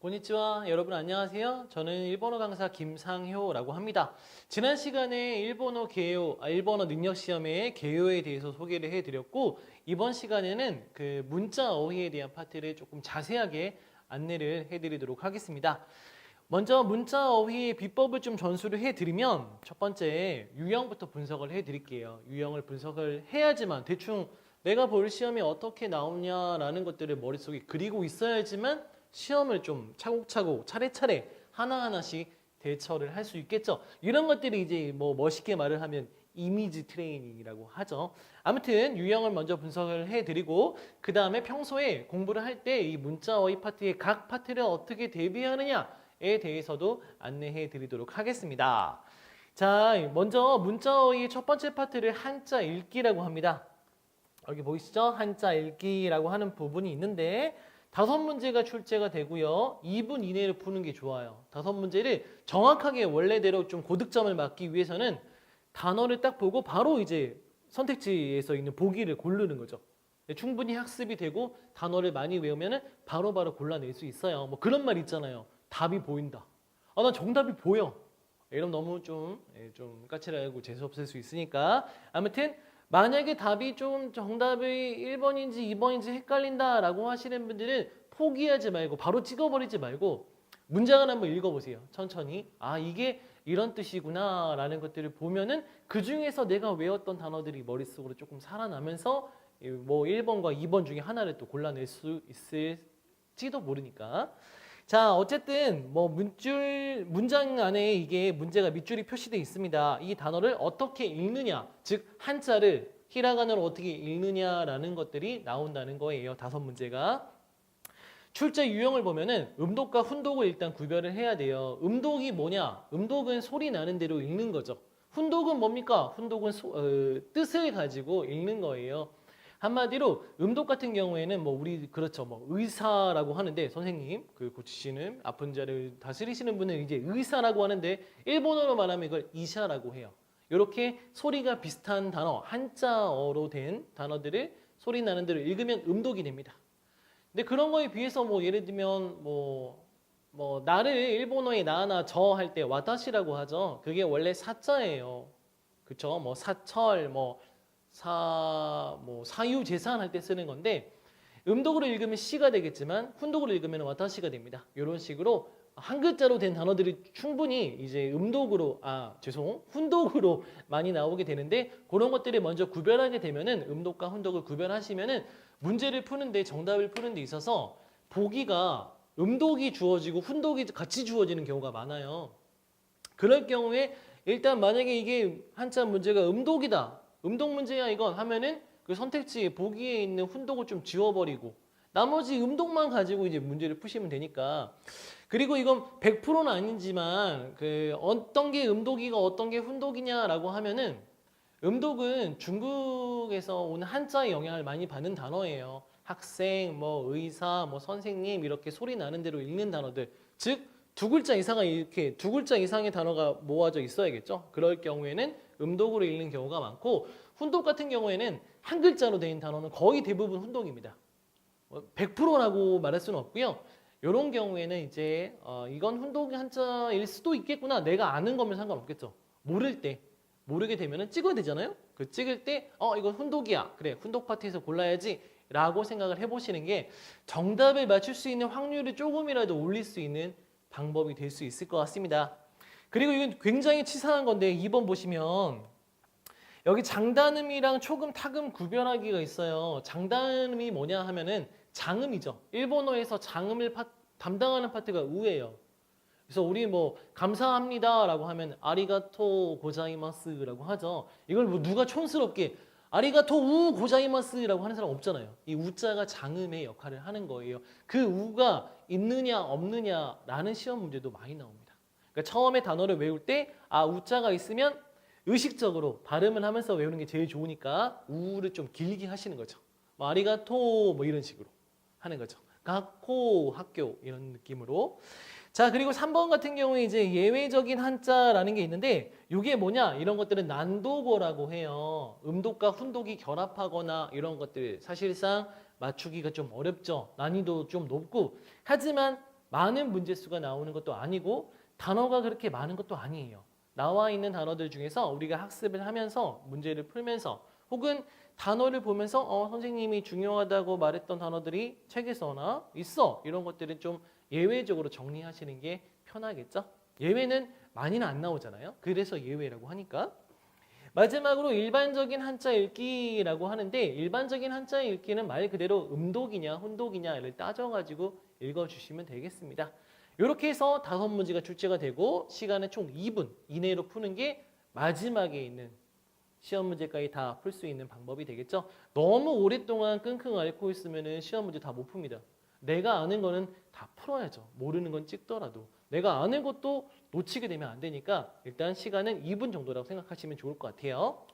고니치와 여러분 안녕하세요. 저는 일본어 강사 김상효라고 합니다. 지난 시간에 일본어 개요, 아, 일본어 능력 시험의 개요에 대해서 소개를 해드렸고 이번 시간에는 그 문자 어휘에 대한 파트를 조금 자세하게 안내를 해드리도록 하겠습니다. 먼저 문자 어휘의 비법을 좀 전수를 해드리면 첫 번째 유형부터 분석을 해드릴게요. 유형을 분석을 해야지만 대충 내가 볼 시험이 어떻게 나오냐라는 것들을 머릿속에 그리고 있어야지만 시험을 좀 차곡차곡 차례차례 하나하나씩 대처를 할 수 있겠죠. 이런 것들이 이제 뭐 멋있게 말을 하면 이미지 트레이닝이라고 하죠. 아무튼 유형을 먼저 분석을 해드리고 그 다음에 평소에 공부를 할 때 이 문자 어휘 파트의 각 파트를 어떻게 대비하느냐에 대해서도 안내해 드리도록 하겠습니다. 자, 먼저 문자 어휘의 첫 번째 파트를 한자 읽기라고 합니다. 여기 보이시죠? 한자 읽기라고 하는 부분이 있는데 다섯 문제가 출제가 되고요. 2분 이내로 푸는 게 좋아요. 다섯 문제를 정확하게 원래대로 좀 고득점을 맞기 위해서는 단어를 딱 보고 바로 이제 선택지에서 있는 보기를 고르는 거죠. 네, 충분히 학습이 되고 단어를 많이 외우면 바로바로 골라낼 수 있어요. 뭐 그런 말 있잖아요. 답이 보인다. 아, 난 정답이 보여. 이러면 너무 좀, 예, 좀 까칠하고 재수없을 수 있으니까. 아무튼 만약에 답이 좀 정답이 1번인지 2번인지 헷갈린다라고 하시는 분들은 포기하지 말고 바로 찍어버리지 말고 문장을 한번 읽어보세요. 천천히. 아, 이게 이런 뜻이구나 라는 것들을 보면은 그 중에서 내가 외웠던 단어들이 머릿속으로 조금 살아나면서 이뭐 1번과 2번 중에 하나를 또 골라낼 수 있을지도 모르니까. 자, 어쨌든 뭐 문줄 문장 안에 이게 문제가 밑줄이 표시되어 있습니다. 이 단어를 어떻게 읽느냐, 즉 한자를 히라가나로 어떻게 읽느냐라는 것들이 나온다는 거예요. 다섯 문제가. 출제 유형을 보면은 음독과 훈독을 일단 구별을 해야 돼요. 음독이 뭐냐? 음독은 소리 나는 대로 읽는 거죠. 훈독은 뭡니까? 훈독은 소- 어, 뜻을 가지고 읽는 거예요. 한마디로 음독 같은 경우에는 뭐 우리 그렇죠 뭐 의사라고 하는데 선생님 그 고치시는 아픈 자를 다스리시는 분은 이제 의사라고 하는데 일본어로 말하면 이걸 이샤라고 해요. 이렇게 소리가 비슷한 단어 한자어로 된 단어들을 소리 나는 대로 읽으면 음독이 됩니다. 근데 그런 거에 비해서 뭐 예를 들면 뭐, 뭐 나를 일본어에 나나 저 할 때 와타시라고 하죠. 그게 원래 사자예요. 그쵸? 뭐 사철, 뭐 사, 뭐 사유 재산 할 때 쓰는 건데 음독으로 읽으면 시가 되겠지만 훈독으로 읽으면 와타시가 됩니다. 이런 식으로 한 글자로 된 단어들이 충분히 이제 음독으로 아 죄송 훈독으로 많이 나오게 되는데 그런 것들을 먼저 구별하게 되면은 음독과 훈독을 구별하시면은 문제를 푸는데 정답을 푸는 데 있어서 보기가 음독이 주어지고 훈독이 같이 주어지는 경우가 많아요. 그럴 경우에 일단 만약에 이게 한자 문제가 음독이다. 음독 문제야 이건 하면은 그 선택지에 보기에 있는 훈독을 좀 지워버리고 나머지 음독만 가지고 이제 문제를 푸시면 되니까 그리고 이건 100%는 아니지만 그 어떤 게 음독이가 어떤 게 훈독이냐라고 하면은 음독은 중국에서 오는 한자의 영향을 많이 받는 단어예요. 학생, 뭐 의사, 뭐 선생님 이렇게 소리 나는 대로 읽는 단어들. 즉 두 글자 이상의 이렇게 두 글자 이상의 단어가 모아져 있어야겠죠. 그럴 경우에는 음독으로 읽는 경우가 많고 훈독 같은 경우에는 한 글자로 된 단어는 거의 대부분 훈독입니다. 100%라고 말할 수는 없고요. 이런 경우에는 이제 어, 이건 훈독 한자일 수도 있겠구나. 내가 아는 거면 상관없겠죠. 모를 때 모르게 되면은 찍어야 되잖아요. 그 찍을 때 어 이건 훈독이야. 그래 훈독 파트에서 골라야지 라고 생각을 해보시는 게 정답을 맞출 수 있는 확률을 조금이라도 올릴 수 있는 방법이 될 수 있을 것 같습니다. 그리고 이건 굉장히 치사한 건데 2번 보시면 여기 장단음이랑 초금, 타금 구별하기가 있어요. 장단음이 뭐냐 하면은 장음이죠. 일본어에서 장음을 파- 담당하는 파트가 우예요. 그래서 우리 뭐 감사합니다라고 하면 아리가토 고자이마스라고 하죠. 이걸 뭐 누가 촌스럽게 아리가토 우 고자이마스라고 하는 사람 없잖아요. 이 우자가 장음의 역할을 하는 거예요. 그 우가 있느냐 없느냐라는 시험 문제도 많이 나옵니다. 그러니까 처음에 단어를 외울 때 아 우자가 있으면 의식적으로 발음을 하면서 외우는 게 제일 좋으니까 우를 좀 길게 하시는 거죠. 뭐 아리가토 뭐 이런 식으로 하는 거죠. 학교 학교 이런 느낌으로 자 그리고 3번 같은 경우에 이제 예외적인 한자라는 게 있는데 이게 뭐냐 이런 것들은 난도고라고 해요. 음독과 훈독이 결합하거나 이런 것들 사실상 맞추기가 좀 어렵죠. 난이도 좀 높고 하지만 많은 문제 수가 나오는 것도 아니고 단어가 그렇게 많은 것도 아니에요. 나와 있는 단어들 중에서 우리가 학습을 하면서 문제를 풀면서 혹은 단어를 보면서 어, 선생님이 중요하다고 말했던 단어들이 책에서나 있어 이런 것들은 좀 예외적으로 정리하시는 게 편하겠죠. 예외는 많이는 안 나오잖아요. 그래서 예외라고 하니까 마지막으로 일반적인 한자 읽기라고 하는데 일반적인 한자 읽기는 말 그대로 음독이냐 훈독이냐를 따져가지고 읽어주시면 되겠습니다. 이렇게 해서 다섯 문제가 출제가 되고 시간은 총 2분 이내로 푸는 게 마지막에 있는 시험 문제까지 다 풀 수 있는 방법이 되겠죠. 너무 오랫동안 끙끙 앓고 있으면 시험 문제 다 못 풉니다. 내가 아는 거는 다 풀어야죠. 모르는 건 찍더라도. 내가 아는 것도 놓치게 되면 안 되니까 일단 시간은 2분 정도라고 생각하시면 좋을 것 같아요.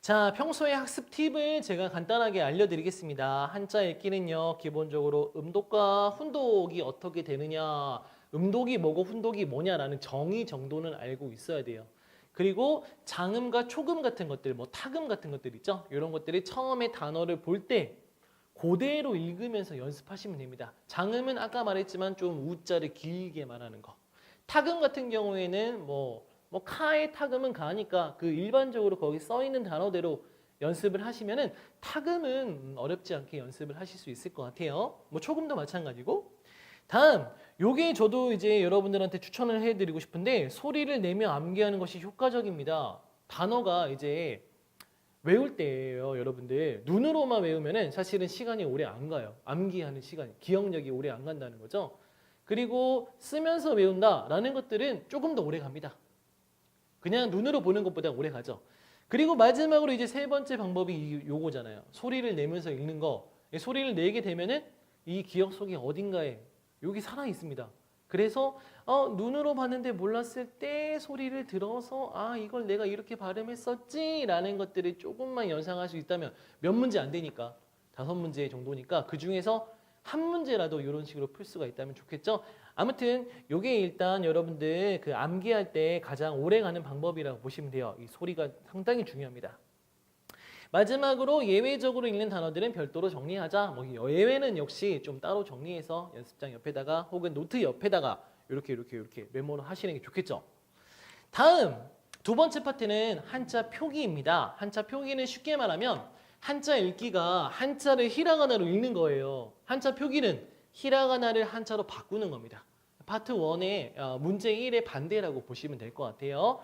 자, 평소에 학습 팁을 제가 간단하게 알려드리겠습니다. 한자 읽기는요, 기본적으로 음독과 훈독이 어떻게 되느냐, 음독이 뭐고 훈독이 뭐냐라는 정의 정도는 알고 있어야 돼요. 그리고 장음과 초금 같은 것들, 뭐 타금 같은 것들 있죠? 이런 것들이 처음에 단어를 볼 때 그대로 읽으면서 연습하시면 됩니다. 장음은 아까 말했지만 좀 우자를 길게 말하는 거. 타금 같은 경우에는 뭐, 뭐 카의 타금은 가니까 그 일반적으로 거기 써 있는 단어대로 연습을 하시면은 타금은 어렵지 않게 연습을 하실 수 있을 것 같아요. 뭐 초금도 마찬가지고. 다음, 요게 저도 이제 여러분들한테 추천을 해드리고 싶은데 소리를 내며 암기하는 것이 효과적입니다. 단어가 이제 외울 때예요, 여러분들. 눈으로만 외우면은 사실은 시간이 오래 안 가요. 암기하는 시간이, 기억력이 오래 안 간다는 거죠. 그리고 쓰면서 외운다라는 것들은 조금 더 오래 갑니다. 그냥 눈으로 보는 것보다 오래 가죠. 그리고 마지막으로 이제 세 번째 방법이 이- 요거잖아요. 소리를 내면서 읽는 거. 이 소리를 내게 되면은 이 기억 속에 어딘가에 여기 살아 있습니다. 그래서 어, 눈으로 봤는데 몰랐을 때 소리를 들어서 아 이걸 내가 이렇게 발음했었지라는 것들을 조금만 연상할 수 있다면 몇 문제 안 되니까 다섯 문제 정도니까 그 중에서 한 문제라도 이런 식으로 풀 수가 있다면 좋겠죠. 아무튼 요게 일단 여러분들 그 암기할 때 가장 오래 가는 방법이라고 보시면 돼요. 이 소리가 상당히 중요합니다. 마지막으로 예외적으로 읽는 단어들은 별도로 정리하자. 뭐 예외는 역시 좀 따로 정리해서 연습장 옆에다가 혹은 노트 옆에다가 이렇게 이렇게 이렇게 메모를 하시는 게 좋겠죠. 다음 두 번째 파트는 한자 표기입니다. 한자 표기는 쉽게 말하면 한자 읽기가 한자를 히라가나로 읽는 거예요. 한자 표기는 히라가나를 한자로 바꾸는 겁니다. 파트 1의 어, 문제 1의 반대라고 보시면 될 것 같아요.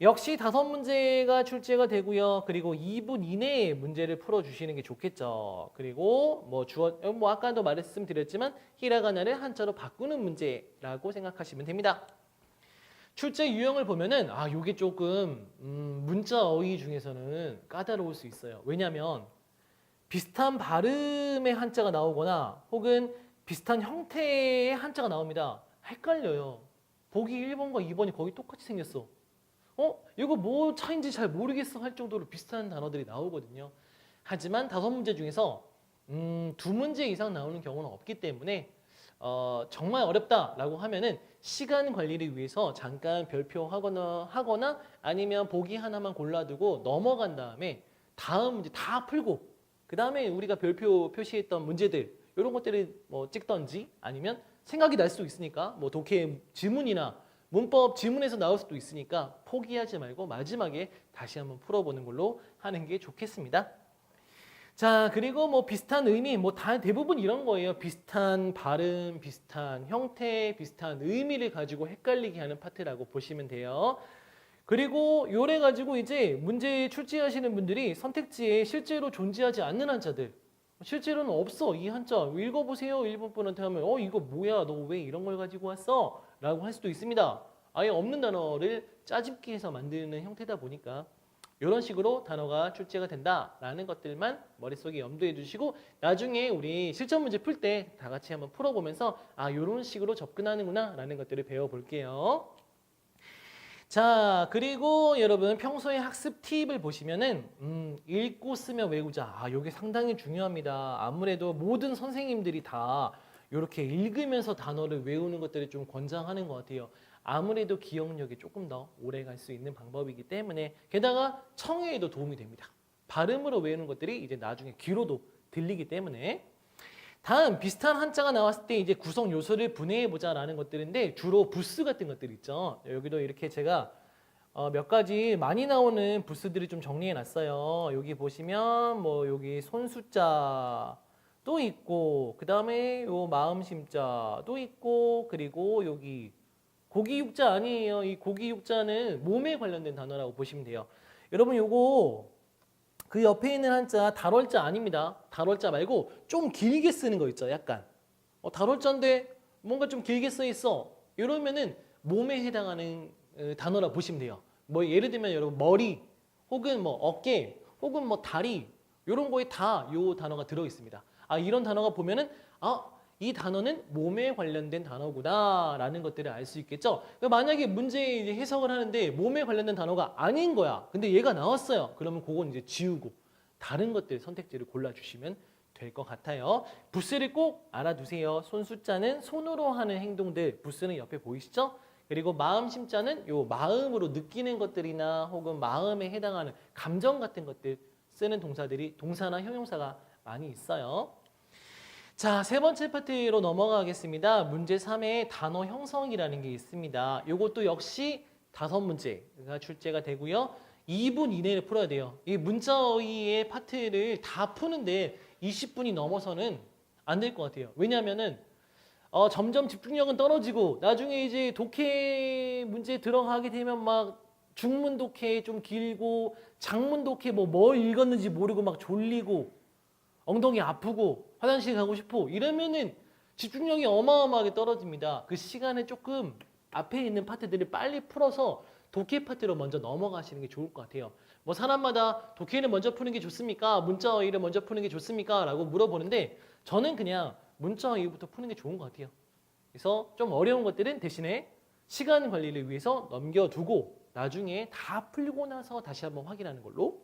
역시 다섯 문제가 출제가 되고요. 그리고 2분 이내에 문제를 풀어주시는 게 좋겠죠. 그리고 뭐 주어 뭐 아까도 말씀드렸지만 히라가나를 한자로 바꾸는 문제라고 생각하시면 됩니다. 출제 유형을 보면은 아 요게 조금 음, 문자 어휘 중에서는 까다로울 수 있어요. 왜냐하면 비슷한 발음의 한자가 나오거나 혹은 비슷한 형태의 한자가 나옵니다. 헷갈려요. 보기 1번과 2번이 거의 똑같이 생겼어. 어? 이거 뭐 차인지 잘 모르겠어 할 정도로 비슷한 단어들이 나오거든요. 하지만 다섯 문제 중에서 음, 두 문제 이상 나오는 경우는 없기 때문에 어, 정말 어렵다라고 하면은 시간 관리를 위해서 잠깐 별표하거나 하거나 아니면 보기 하나만 골라두고 넘어간 다음에 다음 문제 다 풀고 그 다음에 우리가 별표 표시했던 문제들 이런 것들을 뭐 찍던지 아니면 생각이 날 수도 있으니까 뭐 독해 지문이나 문법 지문에서 나올 수도 있으니까 포기하지 말고 마지막에 다시 한번 풀어보는 걸로 하는 게 좋겠습니다. 자, 그리고 뭐 비슷한 의미, 뭐 다 대부분 이런 거예요. 비슷한 발음, 비슷한 형태, 비슷한 의미를 가지고 헷갈리게 하는 파트라고 보시면 돼요. 그리고 요래 가지고 이제 문제 출제하시는 분들이 선택지에 실제로 존재하지 않는 한자들 실제로는 없어. 이 한자. 읽어보세요. 일본 분한테 하면 어 이거 뭐야? 너 왜 이런 걸 가지고 왔어? 라고 할 수도 있습니다. 아예 없는 단어를 짜집기 해서 만드는 형태다 보니까 이런 식으로 단어가 출제가 된다라는 것들만 머릿속에 염두해 두시고 나중에 우리 실전 문제 풀 때 다 같이 한번 풀어보면서 아 이런 식으로 접근하는구나. 라는 것들을 배워볼게요 자 그리고 여러분 평소에 학습 팁을 보시면은 음, 읽고 쓰며 외우자. 아 요게 상당히 중요합니다. 아무래도 모든 선생님들이 다 이렇게 읽으면서 단어를 외우는 것들을 좀 권장하는 것 같아요. 아무래도 기억력이 조금 더 오래 갈 수 있는 방법이기 때문에 게다가 청해에도 도움이 됩니다. 발음으로 외우는 것들이 이제 나중에 귀로도 들리기 때문에 다음 비슷한 한자가 나왔을 때 이제 구성 요소를 분해해 보자라는 것들인데 주로 부스 같은 것들 있죠. 여기도 이렇게 제가 어, 몇 가지 많이 나오는 부스들을 좀 정리해 놨어요. 여기 보시면 뭐 여기 손수자 또 있고 그 다음에 요 마음심자도 있고 그리고 여기 고기육자 아니에요. 이 고기육자는 몸에 관련된 단어라고 보시면 돼요. 여러분 요거 그 옆에 있는 한자 달월자 아닙니다. 달월자 말고 좀 길게 쓰는 거 있죠. 약간 어, 달월자인데 뭔가 좀 길게 써 있어. 이러면은 몸에 해당하는 어, 단어라 보시면 돼요. 뭐 예를 들면 여러분 머리 혹은 뭐 어깨 혹은 뭐 다리 이런 거에 다 요 단어가 들어 있습니다. 아 이런 단어가 보면은 아 이 단어는 몸에 관련된 단어구나라는 것들을 알 수 있겠죠. 그러니까 만약에 문제 이제 해석을 하는데 몸에 관련된 단어가 아닌 거야. 근데 얘가 나왔어요. 그러면 그건 이제 지우고 다른 것들 선택지를 골라주시면 될 것 같아요. 부스를 꼭 알아두세요. 손수자는 손으로 하는 행동들, 부스는 옆에 보이시죠? 그리고 마음 심자는 요 마음으로 느끼는 것들이나 혹은 마음에 해당하는 감정 같은 것들 쓰는 동사들이 동사나 형용사가 많이 있어요. 자, 세 번째 파트로 넘어가겠습니다. 문제 3에 단어 형성이라는 게 있습니다. 요것도 역시 다섯 문제가 출제가 되고요. 2분 이내에 풀어야 돼요. 이 문자어휘의 파트를 다 푸는데 20분이 넘어서는 안 될 것 같아요. 왜냐하면은 어, 점점 집중력은 떨어지고 나중에 이제 독해 문제 들어가게 되면 막 중문 독해 좀 길고 장문 독해 뭐 뭘 읽었는지 모르고 막 졸리고 엉덩이 아프고 화장실 가고 싶어 이러면은 집중력이 어마어마하게 떨어집니다. 그 시간에 조금 앞에 있는 파트들을 빨리 풀어서 독해 파트로 먼저 넘어가시는 게 좋을 것 같아요. 뭐 사람마다 독해를 먼저 푸는 게 좋습니까? 문자 어휘를 먼저 푸는 게 좋습니까? 라고 물어보는데 저는 그냥 문자 어휘부터 푸는 게 좋은 것 같아요. 그래서 좀 어려운 것들은 대신에 시간 관리를 위해서 넘겨두고 나중에 다 풀고 나서 다시 한번 확인하는 걸로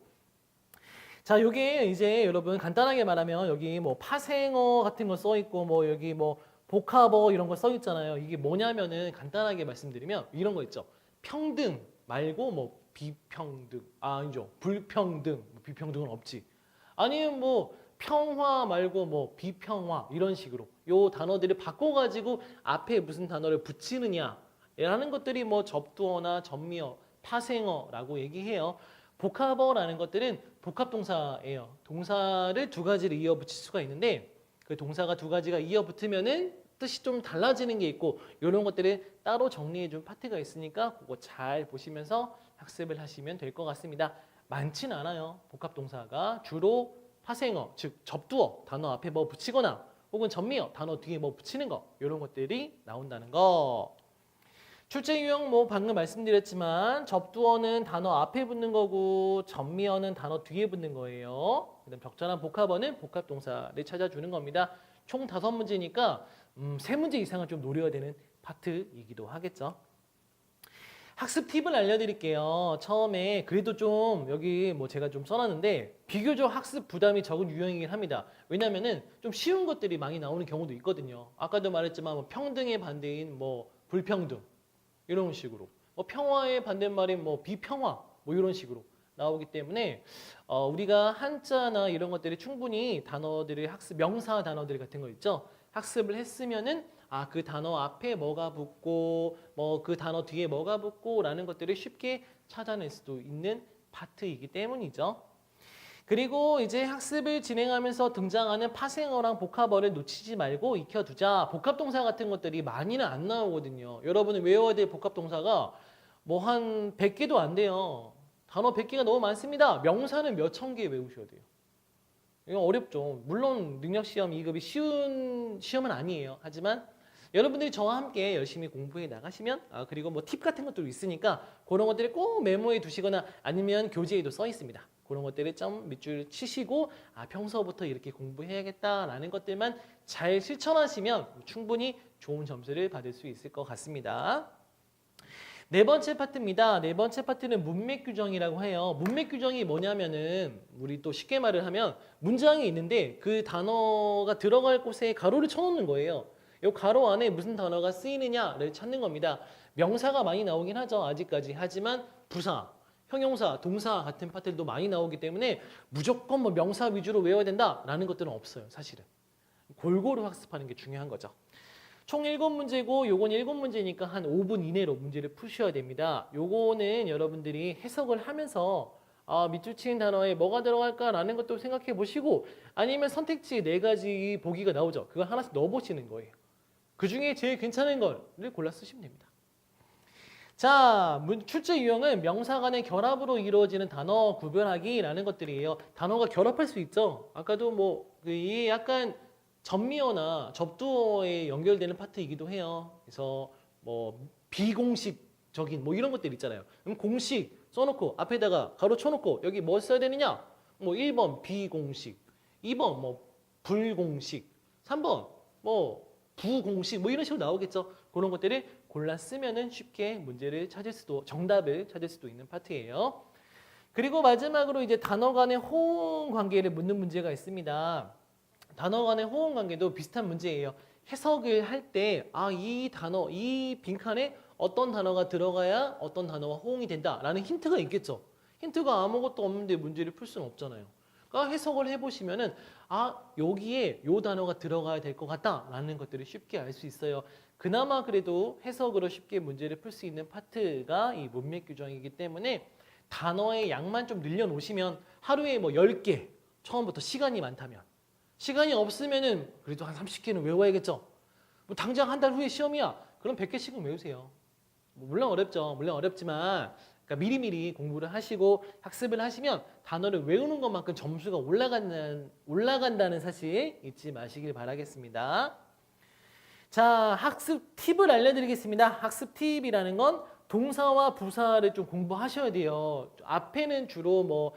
자, 요게 이제 여러분 간단하게 말하면 여기 뭐 파생어 같은 거 써 있고 뭐 여기 뭐 복합어 이런 거 써 있잖아요. 이게 뭐냐면은 간단하게 말씀드리면 이런 거 있죠. 평등 말고 뭐 비평등. 아, 아니죠. 불평등. 뭐 비평등은 없지. 아니면 뭐 평화 말고 뭐 비평화 이런 식으로 요 단어들을 바꿔 가지고 앞에 무슨 단어를 붙이느냐 라는 것들이 뭐 접두어나 전미어, 파생어라고 얘기해요. 복합어라는 것들은 복합동사예요. 동사를 두 가지를 이어 붙일 수가 있는데 그 동사가 두 가지가 이어 붙으면은 뜻이 좀 달라지는 게 있고 이런 것들을 따로 정리해 준 파트가 있으니까 그거 잘 보시면서 학습을 하시면 될 것 같습니다. 많진 않아요. 복합동사가 주로 파생어, 즉 접두어 단어 앞에 뭐 붙이거나 혹은 전미어 단어 뒤에 뭐 붙이는 거 이런 것들이 나온다는 거. 출제 유형 뭐 방금 말씀드렸지만 접두어는 단어 앞에 붙는 거고 전미어는 단어 뒤에 붙는 거예요. 그다음 적절한 복합어는 복합 동사를 찾아주는 겁니다. 총 다섯 문제니까 음, 세 문제 이상은 좀 노려야 되는 파트이기도 하겠죠. 학습 팁을 알려드릴게요. 처음에 그래도 좀 여기 뭐 제가 좀 써놨는데 비교적 학습 부담이 적은 유형이긴 합니다. 왜냐면은 좀 쉬운 것들이 많이 나오는 경우도 있거든요. 아까도 말했지만 뭐 평등의 반대인 뭐 불평등 이런 식으로 뭐 평화의 반대말인 뭐 비평화 뭐 이런 식으로 나오기 때문에 어, 우리가 한자나 이런 것들이 충분히 단어들의 학습 명사 단어들 같은 거 있죠 학습을 했으면은 아 그 단어 앞에 뭐가 붙고 뭐 그 단어 뒤에 뭐가 붙고라는 것들을 쉽게 찾아낼 수도 있는 파트이기 때문이죠. 그리고 이제 학습을 진행하면서 등장하는 파생어랑 복합어를 놓치지 말고 익혀두자. 복합동사 같은 것들이 많이는 안 나오거든요. 여러분이 외워야 될 복합동사가 뭐 한 100개도 안 돼요. 단어 100개가 너무 많습니다. 명사는 몇 천 개 외우셔야 돼요. 이거 어렵죠. 물론 능력시험 2급이 쉬운 시험은 아니에요. 하지만 여러분들이 저와 함께 열심히 공부해 나가시면 아, 그리고 뭐 팁 같은 것도 있으니까 그런 것들을 꼭 메모해 두시거나 아니면 교재에도 써 있습니다. 그런 것들을 좀 밑줄 치시고 아 평소부터 이렇게 공부해야겠다라는 것들만 잘 실천하시면 충분히 좋은 점수를 받을 수 있을 것 같습니다. 네 번째 파트입니다. 네 번째 파트는 문맥 규정이라고 해요. 문맥 규정이 뭐냐면은 우리 또 쉽게 말을 하면 문장이 있는데 그 단어가 들어갈 곳에 가로를 쳐놓는 거예요. 이 가로 안에 무슨 단어가 쓰이느냐를 찾는 겁니다. 명사가 많이 나오긴 하죠. 아직까지. 하지만 부사, 형용사, 동사 같은 파트들도 많이 나오기 때문에 무조건 뭐 명사 위주로 외워야 된다라는 것들은 없어요. 사실은. 골고루 학습하는 게 중요한 거죠. 총 7문제고 요건 7문제니까 한 5분 이내로 문제를 푸셔야 됩니다. 요거는 여러분들이 해석을 하면서 아, 밑줄 치는 단어에 뭐가 들어갈까라는 것도 생각해 보시고 아니면 선택지 네 가지 보기가 나오죠. 그걸 하나씩 넣어 보시는 거예요. 그 중에 제일 괜찮은 거를 골라 쓰시면 됩니다. 자, 문- 출제 유형은 명사 간의 결합으로 이루어지는 단어 구별하기라는 것들이에요. 단어가 결합할 수 있죠. 아까도 뭐, 그이 약간 전미어나 접두어에 연결되는 파트이기도 해요. 그래서 뭐, 비공식적인 뭐 이런 것들 있잖아요. 그럼 공식 써놓고 앞에다가 가로 쳐놓고 여기 뭐 써야 되느냐? 뭐 1번 비공식, 2번 뭐 불공식, 3번 뭐 부공식 뭐 이런 식으로 나오겠죠. 그런 것들을 골라 쓰면은 쉽게 문제를 찾을 수도 정답을 찾을 수도 있는 파트예요. 그리고 마지막으로 이제 단어 간의 호응 관계를 묻는 문제가 있습니다. 단어 간의 호응 관계도 비슷한 문제예요. 해석을 할 때 아 이 단어 이 빈칸에 어떤 단어가 들어가야 어떤 단어와 호응이 된다라는 힌트가 있겠죠. 힌트가 아무것도 없는데 문제를 풀 수는 없잖아요. 해석을 해보시면은 아 여기에 요 단어가 들어가야 될 것 같다라는 것들을 쉽게 알 수 있어요. 그나마 그래도 해석으로 쉽게 문제를 풀 수 있는 파트가 이 문맥 규정이기 때문에 단어의 양만 좀 늘려놓으시면 하루에 뭐 10개 처음부터 시간이 많다면 시간이 없으면은 그래도 한 30개는 외워야겠죠. 뭐 당장 한 달 후에 시험이야. 그럼 100개씩은 외우세요. 뭐 물론 어렵죠. 물론 어렵지만 그러니까 미리미리 공부를 하시고 학습을 하시면 단어를 외우는 것만큼 점수가 올라간다는, 올라간다는 사실 잊지 마시길 바라겠습니다. 자, 학습 팁을 알려드리겠습니다. 학습 팁이라는 건 동사와 부사를 좀 공부하셔야 돼요. 앞에는 주로 뭐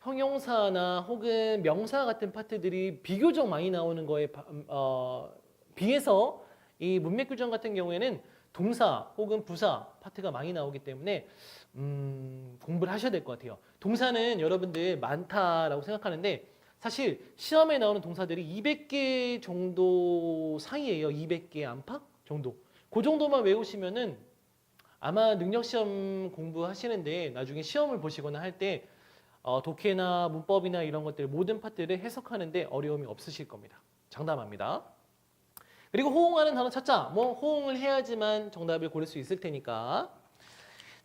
형용사나 혹은 명사 같은 파트들이 비교적 많이 나오는 거에 바- 음, 어, 비해서 이 문맥 규정 같은 경우에는 동사 혹은 부사 파트가 많이 나오기 때문에 음, 공부를 하셔야 될 것 같아요. 동사는 여러분들 많다라고 생각하는데 사실 시험에 나오는 동사들이 200개 정도 사이에요. 200개 안팎 정도. 그 정도만 외우시면은 아마 능력 시험 공부하시는데 나중에 시험을 보시거나 할때 어, 독해나 문법이나 이런 것들 모든 파트를 해석하는데 어려움이 없으실 겁니다. 장담합니다. 그리고 호응하는 단어 찾자. 뭐 호응을 해야지만 정답을 고를 수 있을 테니까.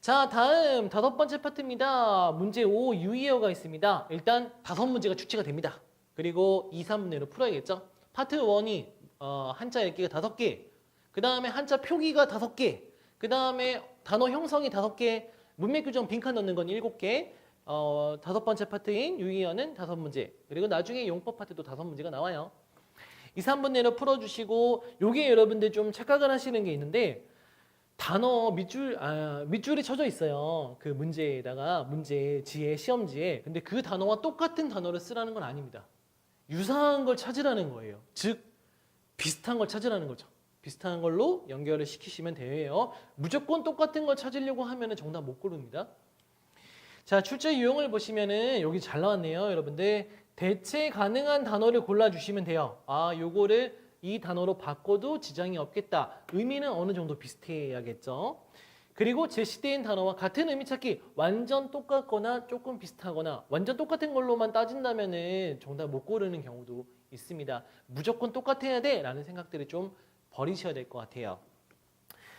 자, 다음 다섯 번째 파트입니다. 문제 5 유의어가 있습니다. 일단 다섯 문제가 출제가 됩니다. 그리고 2, 3분내로 풀어야겠죠. 파트 1이 어, 한자 읽기가 다섯 개. 그 다음에 한자 표기가 다섯 개. 그 다음에 단어 형성이 다섯 개. 문맥 규정 빈칸 넣는 건 일곱 개. 어, 다섯 번째 파트인 유의어는 다섯 문제. 그리고 나중에 용법 파트도 다섯 문제가 나와요. 2, 3분 내로 풀어주시고 요게 여러분들 좀 착각을 하시는 게 있는데 단어 밑줄 아, 밑줄이 쳐져 있어요. 그 문제에다가 문제 지에 시험지에. 근데 그 단어와 똑같은 단어를 쓰라는 건 아닙니다. 유사한 걸 찾으라는 거예요. 즉 비슷한 걸 찾으라는 거죠. 비슷한 걸로 연결을 시키시면 돼요. 무조건 똑같은 걸 찾으려고 하면은 정답 못 고릅니다. 자, 출제 유형을 보시면은 여기 잘 나왔네요, 여러분들. 대체 가능한 단어를 골라주시면 돼요. 아, 요거를 이 단어로 바꿔도 지장이 없겠다. 의미는 어느 정도 비슷해야겠죠. 그리고 제시된 단어와 같은 의미 찾기 완전 똑같거나 조금 비슷하거나 완전 똑같은 걸로만 따진다면 은 정답 못 고르는 경우도 있습니다. 무조건 똑같아야 돼 라는 생각들을 좀 버리셔야 될 것 같아요.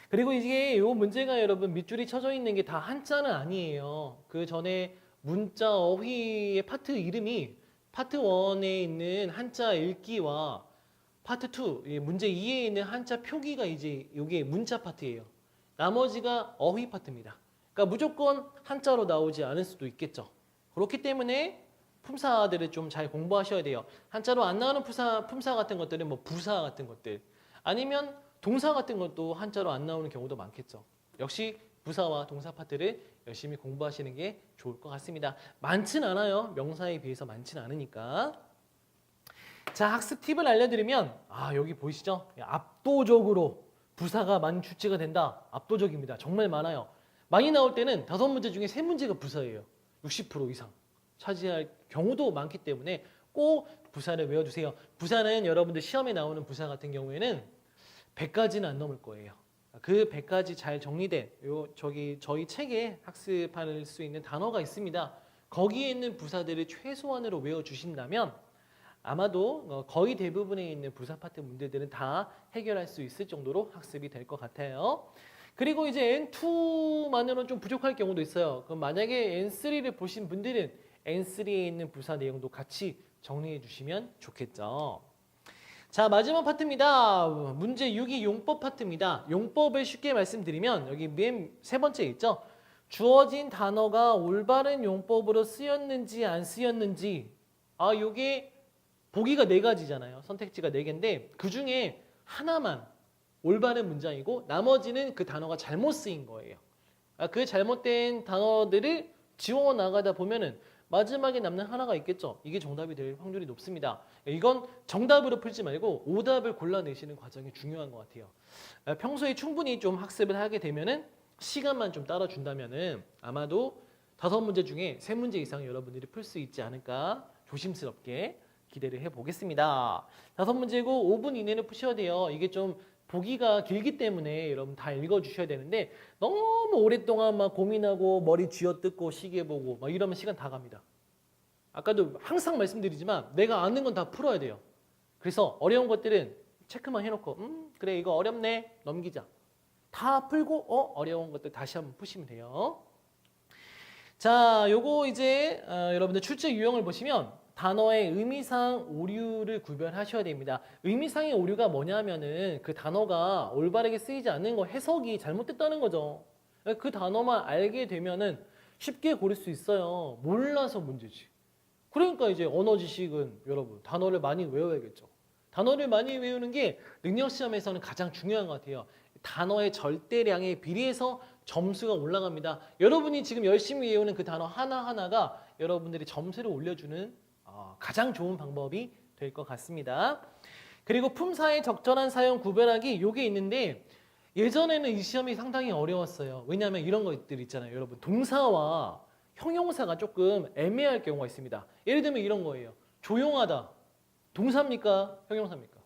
그리고 이게 요 문제가 여러분 밑줄이 쳐져 있는 게 다 한자는 아니에요. 그 전에 문자 어휘의 파트 이름이 파트 1에 있는 한자 읽기와 파트 2, 이 문제 2에 있는 한자 표기가 이제 이게 문자 파트예요. 나머지가 어휘 파트입니다. 그러니까 무조건 한자로 나오지 않을 수도 있겠죠. 그렇기 때문에 품사들을 좀 잘 공부하셔야 돼요. 한자로 안 나오는 품사, 품사 같은 것들은 뭐 부사 같은 것들 아니면 동사 같은 것도 한자로 안 나오는 경우도 많겠죠. 역시 부사와 동사 파트를 열심히 공부하시는 게 좋을 것 같습니다. 많진 않아요. 명사에 비해서 많진 않으니까. 자, 학습 팁을 알려드리면 아 여기 보이시죠? 압도적으로 부사가 많이 출제가 된다. 압도적입니다. 정말 많아요. 많이 나올 때는 다섯 문제 중에 세 문제가 부사예요. 60% 이상 차지할 경우도 많기 때문에 꼭 부사를 외워주세요. 부사는 여러분들 시험에 나오는 부사 같은 경우에는 100가지는 안 넘을 거예요. 그 100가지 잘 정리된 요 저기 저희 책에 학습할 수 있는 단어가 있습니다. 거기에 있는 부사들을 최소한으로 외워 주신다면 아마도 어, 거의 대부분에 있는 부사 파트 문제들은 다 해결할 수 있을 정도로 학습이 될 것 같아요. 그리고 이제 N2만으로는 좀 부족할 경우도 있어요. 그럼 만약에 N3를 보신 분들은 N3에 있는 부사 내용도 같이 정리해 주시면 좋겠죠. 자, 마지막 파트입니다. 문제 6이 용법 파트입니다. 용법을 쉽게 말씀드리면 여기 맨 세 번째 있죠. 주어진 단어가 올바른 용법으로 쓰였는지 안 쓰였는지 아, 요게 보기가 네 가지잖아요. 선택지가 네 개인데 그 중에 하나만 올바른 문장이고 나머지는 그 단어가 잘못 쓰인 거예요. 아, 그 잘못된 단어들을 지워 나가다 보면은 마지막에 남는 하나가 있겠죠. 이게 정답이 될 확률이 높습니다. 이건 정답으로 풀지 말고 오답을 골라내시는 과정이 중요한 것 같아요. 아, 평소에 충분히 좀 학습을 하게 되면은 시간만 좀 따라준다면은 아마도 다섯 문제 중에 세 문제 이상 여러분들이 풀 수 있지 않을까 조심스럽게 기대를 해보겠습니다. 다섯 문제고 5분 이내는 푸셔야 돼요. 이게 좀 보기가 길기 때문에 여러분 다 읽어주셔야 되는데 너무 오랫동안 막 고민하고 머리 쥐어뜯고 시계 보고 막 이러면 시간 다 갑니다. 아까도 항상 말씀드리지만 내가 아는 건 다 풀어야 돼요. 그래서 어려운 것들은 체크만 해놓고 음 그래 이거 어렵네 넘기자. 다 풀고 어 어려운 것들 다시 한번 푸시면 돼요. 자, 요거 이제 어, 여러분들 출제 유형을 보시면 단어의 의미상 오류를 구별하셔야 됩니다. 의미상의 오류가 뭐냐면은 그 단어가 올바르게 쓰이지 않는 거 해석이 잘못됐다는 거죠. 그 단어만 알게 되면은 쉽게 고를 수 있어요. 몰라서 문제지. 그러니까 이제 언어 지식은 여러분 단어를 많이 외워야겠죠. 단어를 많이 외우는 게 능력 시험에서는 가장 중요한 것 같아요. 단어의 절대량에 비례해서 점수가 올라갑니다. 여러분이 지금 열심히 외우는 그 단어 하나하나가 여러분들이 점수를 올려주는 어, 가장 좋은 방법이 될 것 같습니다. 그리고 품사의 적절한 사용 구별하기 요게 있는데 예전에는 이 시험이 상당히 어려웠어요. 왜냐하면 이런 것들 있잖아요. 여러분 동사와 형용사가 조금 애매할 경우가 있습니다. 예를 들면 이런 거예요. 조용하다. 동사입니까? 형용사입니까?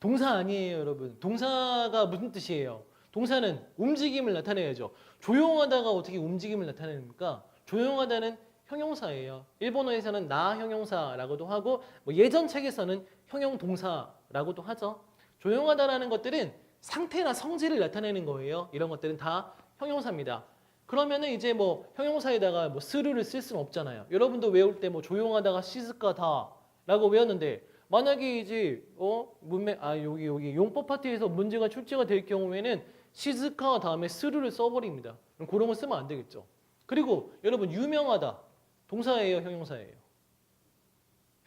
동사 아니에요, 여러분. 동사가 무슨 뜻이에요? 동사는 움직임을 나타내야죠. 조용하다가 어떻게 움직임을 나타냅니까? 조용하다는 형용사예요. 일본어에서는 나 형용사라고도 하고 뭐 예전 책에서는 형용 동사라고도 하죠. 조용하다라는 것들은 상태나 성질을 나타내는 거예요. 이런 것들은 다 형용사입니다. 그러면은 이제 뭐 형용사에다가 뭐 스루를 쓸 수는 없잖아요. 여러분도 외울 때 뭐 조용하다가 시즈카다라고 외웠는데 만약에 이제 어 문맥 아 여기 여기 용법 파트에서 문제가 출제가 될 경우에는 시즈카 다음에 스루를 써버립니다. 그럼 그런 거 쓰면 안 되겠죠. 그리고 여러분 유명하다 동사예요, 형용사예요.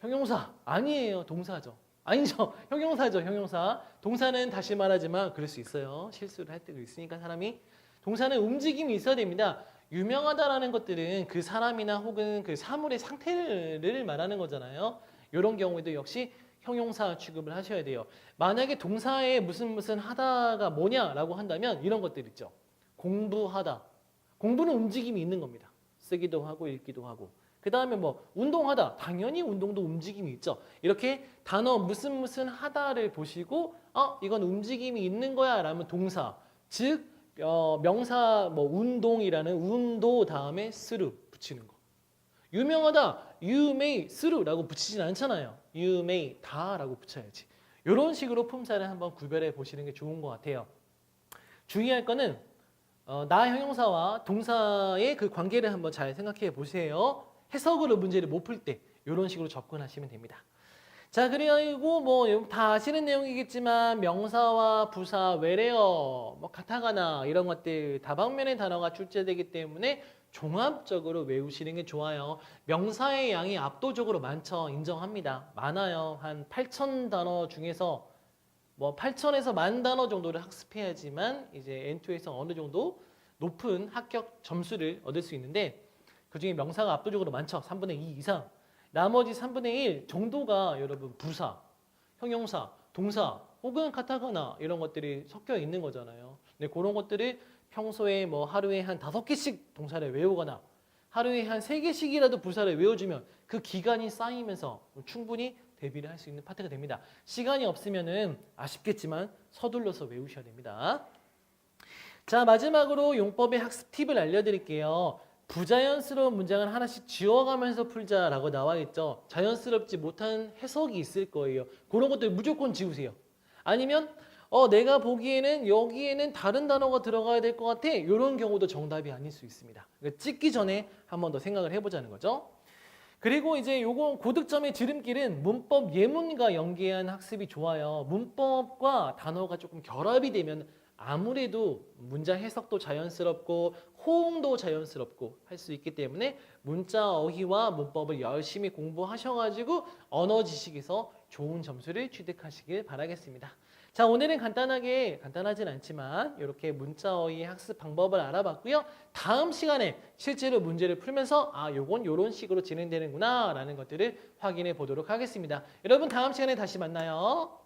형용사 아니에요, 동사죠. 아니죠, 형용사죠, 형용사. 동사는 다시 말하지만 그럴 수 있어요. 실수를 할 때도 있으니까 사람이 동사는 움직임이 있어야 됩니다. 유명하다라는 것들은 그 사람이나 혹은 그 사물의 상태를 말하는 거잖아요. 이런 경우에도 역시 형용사 취급을 하셔야 돼요. 만약에 동사에 무슨 무슨 하다가 뭐냐라고 한다면 이런 것들 있죠. 공부하다. 공부는 움직임이 있는 겁니다. 쓰기도 하고 읽기도 하고. 그 다음에 뭐 운동하다. 당연히 운동도 움직임이 있죠. 이렇게 단어 무슨 무슨 하다를 보시고 어 이건 움직임이 있는 거야 라면 동사. 즉 어, 명사 뭐 운동이라는 운도 다음에 스루 붙이는 거. 유명하다. You may 스루라고 붙이진 않잖아요. You may 다라고 붙여야지. 이런 식으로 품사를 한번 구별해 보시는 게 좋은 것 같아요. 주의할 거는 어, 나 형용사와 동사의 그 관계를 한번 잘 생각해 보세요. 해석으로 문제를 못 풀 때 이런 식으로 접근하시면 됩니다. 자 그리고 뭐 다 아시는 내용이겠지만 명사와 부사, 외래어, 뭐 가타가나 이런 것들 다방면의 단어가 출제되기 때문에 종합적으로 외우시는 게 좋아요. 명사의 양이 압도적으로 많죠. 인정합니다. 많아요. 한 8천 단어 중에서 뭐 8천에서 만 단어 정도를 학습해야지만 이제 N2에서 어느 정도 높은 합격 점수를 얻을 수 있는데 그중에 명사가 압도적으로 많죠. 3분의 2 이상. 나머지 3분의 1 정도가 여러분 부사, 형용사, 동사 혹은 카타카나 이런 것들이 섞여 있는 거잖아요. 근데 그런 것들을 평소에 뭐 하루에 한 다섯 개씩 동사를 외우거나 하루에 한 세 개씩이라도 부사를 외워주면 그 기간이 쌓이면서 충분히 대비를 할 수 있는 파트가 됩니다. 시간이 없으면은 아쉽겠지만 서둘러서 외우셔야 됩니다. 자 마지막으로 용법의 학습 팁을 알려드릴게요. 부자연스러운 문장을 하나씩 지워가면서 풀자라고 나와 있죠. 자연스럽지 못한 해석이 있을 거예요. 그런 것들 무조건 지우세요. 아니면 어 내가 보기에는 여기에는 다른 단어가 들어가야 될 것 같아. 이런 경우도 정답이 아닐 수 있습니다. 그러니까 찍기 전에 한 번 더 생각을 해보자는 거죠. 그리고 이제 요거 고득점의 지름길은 문법 예문과 연계한 학습이 좋아요. 문법과 단어가 조금 결합이 되면 아무래도 문장 해석도 자연스럽고 호응도 자연스럽고 할 수 있기 때문에 문자 어휘와 문법을 열심히 공부하셔가지고 언어 지식에서 좋은 점수를 취득하시길 바라겠습니다. 자 오늘은 간단하게 간단하진 않지만 이렇게 문자 어휘 학습 방법을 알아봤고요. 다음 시간에 실제로 문제를 풀면서 아 요건 요런 식으로 진행되는구나 라는 것들을 확인해 보도록 하겠습니다. 여러분 다음 시간에 다시 만나요.